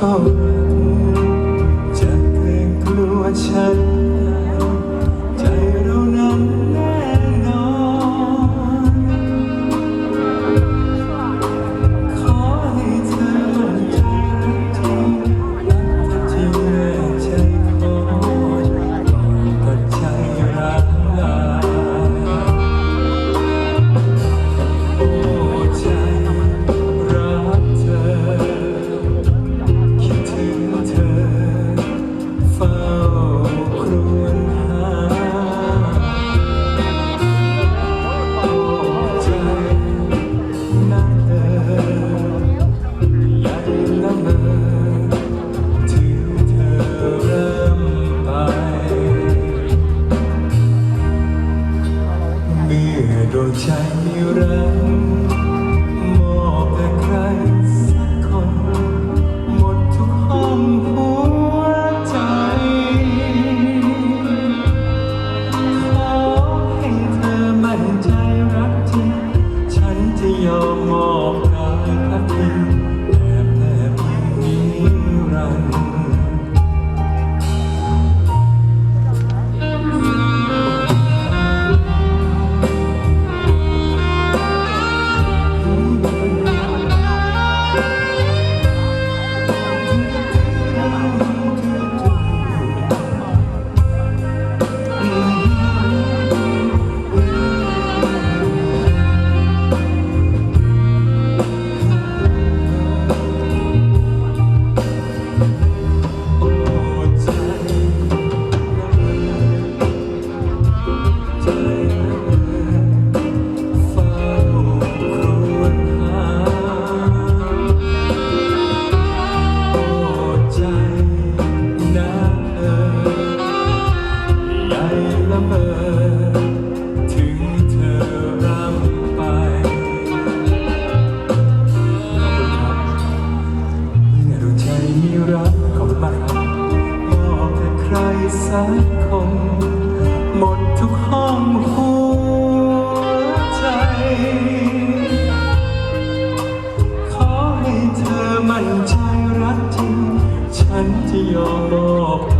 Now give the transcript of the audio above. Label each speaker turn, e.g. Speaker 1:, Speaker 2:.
Speaker 1: เใจมีรักมอบแต่ใครสักคน หมดทุกห้องหัวใจ ขอให้เธอมั่นใจรักจริง ฉันจะยอมมอบ เมอถึงเธอรำไปขอบคุณครับเมื่อดวงใจมีรักขอบคุณมากครับมอบให้ใครสักคน หมดทุกห้องหัวใจ ขอให้เธอมั่นใจรักจริง ฉันจะยอมมอบ